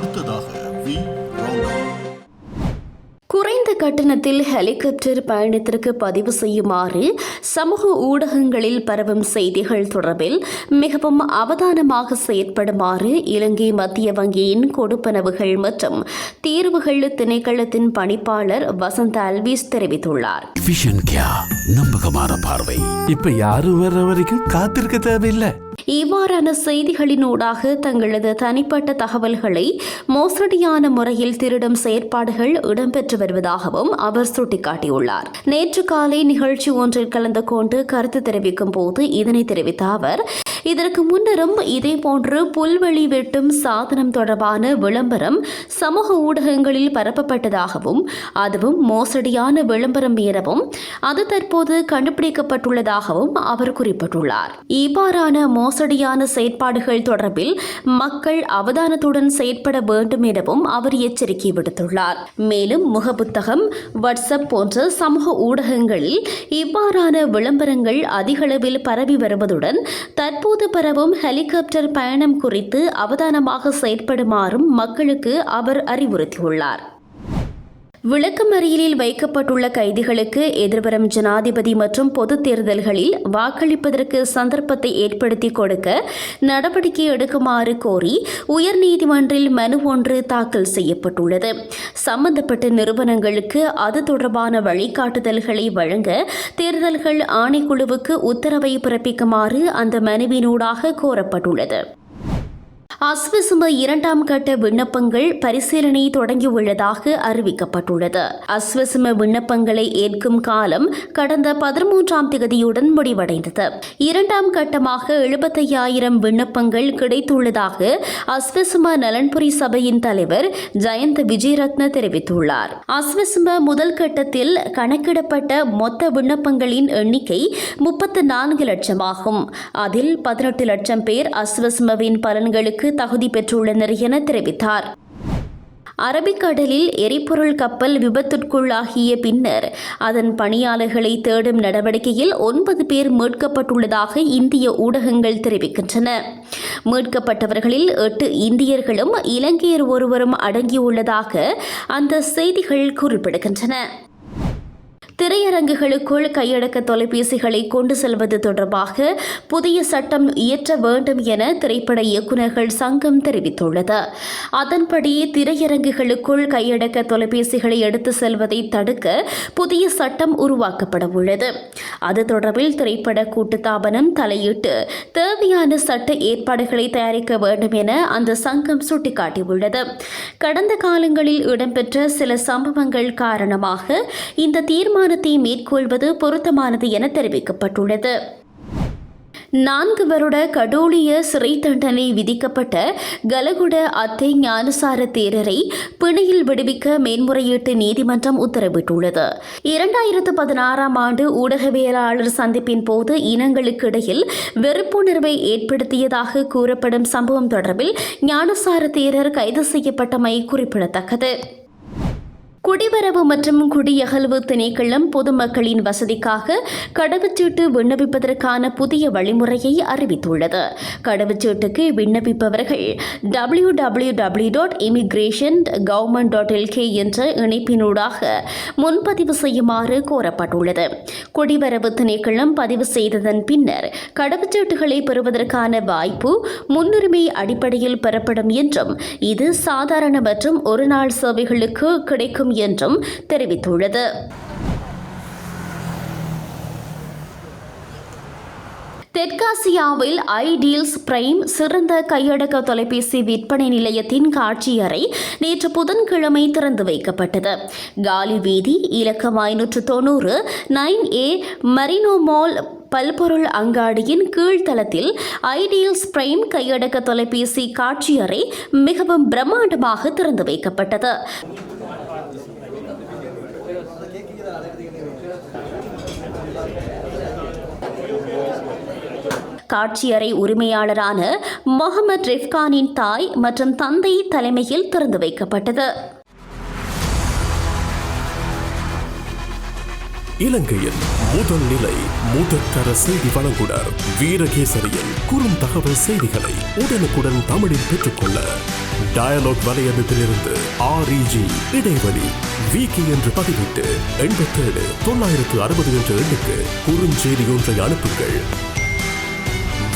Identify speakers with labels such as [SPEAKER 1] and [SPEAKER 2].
[SPEAKER 1] அடுத்ததாக we. Round
[SPEAKER 2] குறைந்த கட்டணத்தில் ஹெலிகாப்டர் பயணத்திற்கு பதிவு செய்யுமாறு சமூக ஊடகங்களில் பரவும் செய்திகள் தொடர்பில் மிகவும் அவதானமாக செயற்படுமாறு இலங்கை மத்திய வங்கியின் கொடுப்பனவுகள் மற்றும் தீர்வுகள் திணைக்களத்தின் பணிப்பாளர் வசந்த அல்விஸ் தெரிவித்துள்ளார்.
[SPEAKER 3] விஷன் கியா நம்பகமான பார்வை.
[SPEAKER 4] இப்ப யாரும் வர்ற வரைக்கும் காத்திருக்க தேவையில்லை.
[SPEAKER 2] இவ்வாறான செய்திகளினூடாக தங்களது தனிப்பட்ட தகவல்களை மோசடியான முறையில் திருடும் செயற்பாடுகள் இடம்பெற்று வருவதாகவும் அவர் சுட்டிக்காட்டியுள்ளார். நேற்று காலை நிகழ்ச்சி ஒன்றில் கலந்து கொண்டு கருத்து தெரிவிக்கும் போது இதனை தெரிவித்த அவர் இதற்கு முன்னரும் இதேபோன்று புல்வெளி வெட்டும் சாதனம் தொடர்பான விளம்பரம் சமூக ஊடகங்களில் பரப்பப்பட்டதாகவும் அதுவும் மோசடியான விளம்பரம் எனவும் அது தற்போது கண்டுபிடிக்கப்பட்டுள்ளதாகவும் அவர் குறிப்பிட்டுள்ளார். இவ்வாறான மோசடியான செயற்பாடுகள் தொடர்பில் மக்கள் அவதானத்துடன் செயற்பட வேண்டும் எனவும் அவர் எச்சரிக்கை விடுத்துள்ளார். மேலும் முகப்புத்தகம் வாட்ஸ்அப் போன்ற சமூக ஊடகங்களில் இவ்வாறான விளம்பரங்கள் அதிகளவில் பரவி வருவதுடன் தற்போது பரவும் ஹெலிகாப்டர் பயணம் குறித்து அவதானமாக செயற்படுமாறும் மக்களுக்கு அவர் அறிவுறுத்தியுள்ளார். விளக்கமறியலில் வைக்கப்பட்டுள்ள கைதிகளுக்கு எதிர்வரும் ஜனாதிபதி மற்றும் பொதுத் தேர்தல்களில் வாக்களிப்பதற்கு சந்தர்ப்பத்தை ஏற்படுத்தி கொடுக்க நடவடிக்கை எடுக்குமாறு கோரி உயர்நீதிமன்றில் மனு ஒன்று தாக்கல் செய்யப்பட்டுள்ளது. சம்பந்தப்பட்ட நிறுவனங்களுக்கு அது தொடர்பான வழிகாட்டுதல்களை வழங்க தேர்தல்கள் ஆணைக்குழுவுக்கு உத்தரவை பிறப்பிக்குமாறு அந்த மனுவினூடாக கோரப்பட்டுள்ளது. அஸ்வசும இரண்டாம் கட்ட விண்ணப்பங்கள் பரிசீலனை தொடங்கியுள்ளதாக அறிவிக்கப்பட்டுள்ளது. அஸ்வசும விண்ணப்பங்களை ஏற்கும் காலம் கடந்த பதிமூன்றாம் தேதியுடன் முடிவடைந்தது. இரண்டாம் கட்டமாக எழுபத்தையாயிரம் விண்ணப்பங்கள் கிடைத்துள்ளதாக அஸ்வசும நலன்புரி சபையின் தலைவர் ஜெயந்த் விஜயரத்ன தெரிவித்துள்ளார். அஸ்வசும முதல் கட்டத்தில் கணக்கிடப்பட்ட மொத்த விண்ணப்பங்களின் எண்ணிக்கை முப்பத்து நான்கு லட்சமாகும். அதில் பதினெட்டு லட்சம் பேர் அஸ்வசுமவின் பலன்களுக்கு தகுதி பெற்றுள்ளனர் என தெரிவித்தார். அரபிக்கடலில் எரிபொருள் கப்பல் விபத்துக்குள்ளாகிய பின்னர் அதன் பணியாளர்களை தேடும் நடவடிக்கையில் ஒன்பது பேர் மீட்கப்பட்டுள்ளதாக இந்திய ஊடகங்கள் தெரிவிக்கின்றன. மீட்கப்பட்டவர்களில் எட்டு இந்தியர்களும் இலங்கையர் ஒருவரும் அடங்கியுள்ளதாக அந்த செய்திகள் குறிப்பிடுகின்றன. திரையரங்குகளுக்குள் கையடக்க தொலைபேசிகளை கொண்டு செல்வது தொடர்பாக புதிய சட்டம் இயற்ற வேண்டும் என திரைப்பட இயக்குநர்கள் சங்கம் தெரிவித்துள்ளது. அதன்படி திரையரங்குகளுக்குள் கையடக்க தொலைபேசிகளை எடுத்து செல்வதை தடுக்க புதிய சட்டம் உருவாக்கப்பட உள்ளது. அது தொடர்பில் திரைப்பட கூட்டுத்தாபனம் தலையிட்டு தேவையான சட்ட ஏற்பாடுகளை தயாரிக்க வேண்டும் என அந்த சங்கம் சுட்டிக்காட்டியுள்ளது. கடந்த காலங்களில் இடம்பெற்ற சில சம்பவங்கள் காரணமாக இந்த தீர்மானம் தீர்மானத்தை மேற்கொள்வது பொருத்தமானது என தெரிவிக்கப்பட்டுள்ளது. நான்கு வருட கடூழிய சிறை தண்டனை விதிக்கப்பட்ட கலகுட அத்தை ஞானசார தேரரை பிணையில் விடுவிக்க மேன்முறையீட்டு நீதிமன்றம் உத்தரவிட்டுள்ளது. இரண்டாயிரத்து பதினாறாம் ஆண்டு ஊடகவியலாளர் சந்திப்பின் போது இனங்களுக்கிடையில் வெறுப்புணர்வை ஏற்படுத்தியதாக கூறப்படும் சம்பவம் தொடர்பில் ஞானசார தேரர் கைது செய்யப்பட்டமை குறிப்பிடத்தக்கது. குடிவரவு மற்றும் குடியகல்வு திணைக்களம் பொதுமக்களின் வசதிக்காக கடவுச்சீட்டு விண்ணப்பிப்பதற்கான புதிய வழிமுறையை அறிவித்துள்ளது. கடவுச்சீட்டுக்கு விண்ணப்பிப்பவர்கள் W W W dot immigration government dot LK என்ற இணைப்பினூடாக முன்பதிவு செய்யுமாறு கோரப்பட்டுள்ளது. குடிவரவு திணைக்களம் பதிவு செய்ததன் பின்னர் கடவுச்சீட்டுகளை பெறுவதற்கான வாய்ப்பு முன்னுரிமை அடிப்படையில் பெறப்படும் என்றும் இது சாதாரண மற்றும் ஒரு நாள் சேவைகளுக்கு கிடைக்கும் என்றும் தெரிவித்துள்ளது. தெற்காசியாவில் ஐடீல்ஸ் பிரைம் சிறந்த கையடக்க தொலைபேசி விற்பனை நிலையத்தின் காட்சியறை நேற்று புதன்கிழமை திறந்து வைக்கப்பட்டது. காலி வீதி இலக்கம் ஐநூற்று தொண்ணூறு நைன் ஏ மரினோ மால் பல்பொருள் அங்காடியின் கீழ்த்தளத்தில் ஐடியல்ஸ் பிரைம் கையடக்க தொலைபேசி காட்சியறை மிகவும் பிரம்மாண்டமாக திறந்து வைக்கப்பட்டது. காட்சியறை உரிமையாளரான முகமது ரிஃப்கானின் தாய் மற்றும் தந்தை தலைமையில் திறந்து வைக்கப்பட்டது.
[SPEAKER 5] இலங்கையின் முதல் நிலை முதற்கர செய்தி வழங்குனர் வீரகேசரியின் குறுந்தகவல் செய்திகளை உடனுக்குடன் தமிழில் பெற்றுக்கொள்ள டயலாக் வலையமைப்பிலிருந்து ஆர்இஜி இடைவெளி விகி என்று பதிவிட்டு எண்பத்தேழு தொள்ளாயிரத்து அறுபது என்ற எண்ணுக்கு குறுஞ்செய்தி ஒன்றை அனுப்புங்கள்.